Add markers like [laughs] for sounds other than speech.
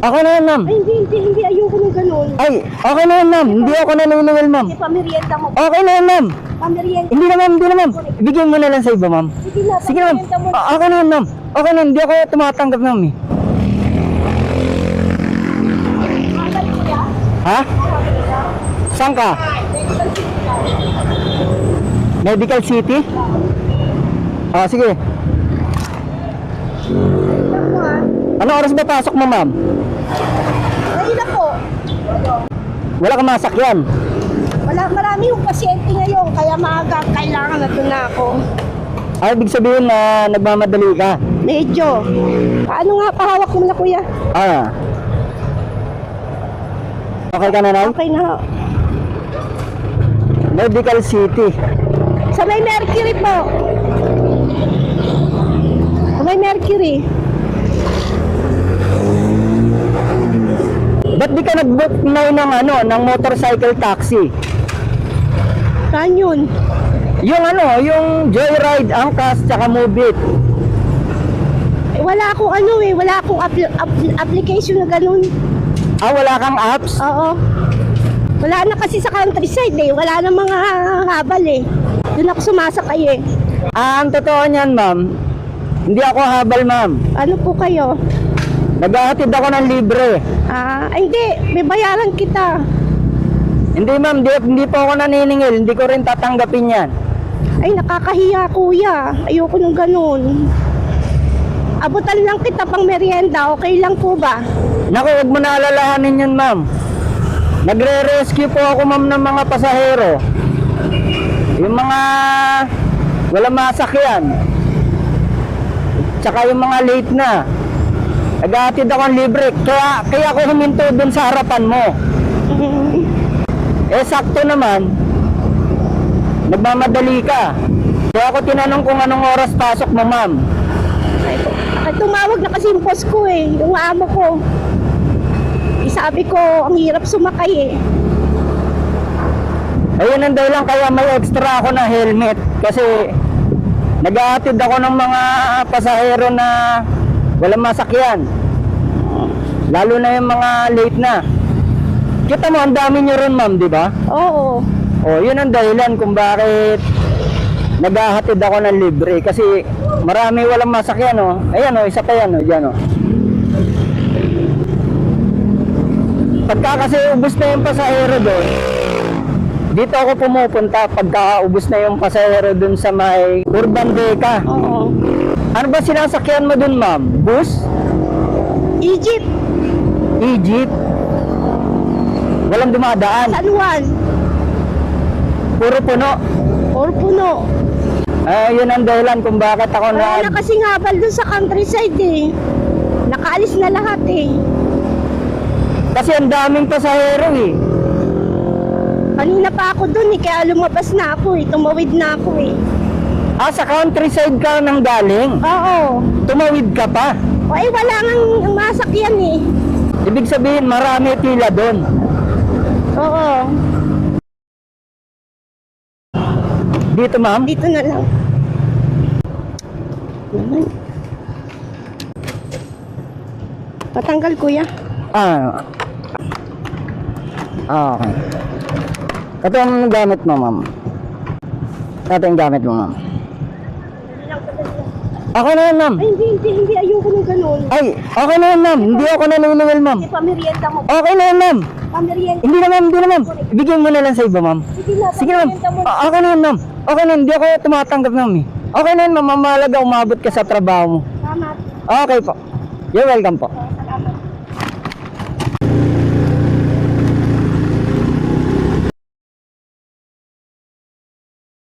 Okay na yan, ma'am. Ay, hindi, hindi, hindi. Ayoko ng ganun. Ay, okay na yan, ma'am. Hindi ako naniningil, ma'am. Kasi pamerienda mo. Okay na yan, ma'am. Pamerienda. Hindi na, ma'am. Hindi na, ma'am. Bigyan mo na lang sa iba, ma'am. Sige na, Sige, ma'am. mo. Ah, Okay na yan, ma'am. Okay na, hindi ako tumatanggap, ma'am. eh. Ha? Saan ka? Medical City? Ah, sige. Ano oras ba pasok mo, ma'am? Ay, na po. Wala kang masakyan. Wala, marami yung pasyente ngayon. Kaya maaga, kailangan na doon na ako. Ay, ibig sabihin na nagmamadali ka. Medyo. Paano nga pahawak mo na, kuya? Ah. Okay ka na, Nay? Okay na. ho. Medical City. Sa may Mercury po. Sa may Mercury. Ba't di ka nag-book na ng ano, ng motorcycle taxi? Saan yun? Yung ano, yung Joyride, Angkas, tsaka Move It. Eh, wala akong ano eh. Wala akong appli- app- application na ganun. Ah, wala kang apps? Oo. Wala na kasi sa countryside eh. Wala na mga habal eh. Doon ako sumasakay eh. Ah, ang totoo niyan, ma'am. Hindi ako habal, ma'am. Ano po kayo? Naghahatid ako ng libre. Ah, ay, hindi. May bayaran kita. Hindi, ma'am. Hindi, hindi po ako naniningil. Hindi ko rin tatanggapin yan. Ay, nakakahiya kuya. Ayoko nung ganun. Abutan lang kita pang merienda. Okay lang po ba? Naku, huwag mo na alalahanin yun, ma'am. Nagre-rescue po ako, ma'am, ng mga pasahero. Yung mga walang masakyan. Tsaka yung mga late na. Naghahatid ako ng libre. Kaya, kaya ako huminto dun sa harapan mo. [laughs] Eh, sakto naman. Nagmamadali ka. Kaya ako tinanong kung anong oras pasok mo, ma'am. Ay, tumawag na kasi yung boss ko eh. Yung amo ko. Eh, sabi ko, ang hirap sumakay eh. Ayun ang dahilan kaya may extra ako na helmet. Kasi naghahatid ako ng mga pasahero na walang masakyan. Lalo na yung mga late na. Kita mo, ang dami nyo ron, ma'am, di ba? Oo. O, yun ang dahilan kung bakit naghahatid ako ng libre. Kasi marami walang masakyan, o. Ayan, o, isa pa yan, o, dyan, o. Pagka kasi ubus na yung pasahero doon, dito ako pumupunta pagka ubus na yung pasahero doon sa may Urban Deca. Oo. Ano ba sinasakyan mo doon, ma'am? Bus? Egypt, Egypt? Walang dumadaan. San Juan, Puro puno. or Puno. Ah, yun ang dahilan kung bakit ako Wala na... na kasing habal dun sa countryside eh. Nakaalis na lahat eh. Kasi ang daming pasahero eh. Kanina pa ako dun eh, kaya lumabas na ako eh. Tumawid na ako eh. Ah, sa countryside ka nang galing. Oo. Tumawid ka pa. O eh, wala nang masakyan eh. Ibig sabihin, marami pila doon. Oo. Dito, ma'am? Dito na lang. Naman. Patanggal kuya. Ah. Ah, okay. Ito ang gamit mo, ma'am. Ito yung gamit mo, ma'am. Ako na yan, ma'am. Ay, hindi, hindi, hindi. Ayoko ng ganun. Ay, okay na yan, ma'am. Hindi ako naniningil, ma'am. Kasi pamerienda mo. Okay na yan, ma'am. Pamerienda. Hindi na, ma'am. Hindi na, ma'am. Bigyan mo na lang sa iba, ma'am. Sige na, Sige, ma'am. Ah, okay na yan, ma'am. Okay na, hindi ako tumatanggap, ma'am. eh. Okay na yan, ma'am. Mamalaga, umabot ka sa trabaho mo. Tama. Okay po. You're welcome po.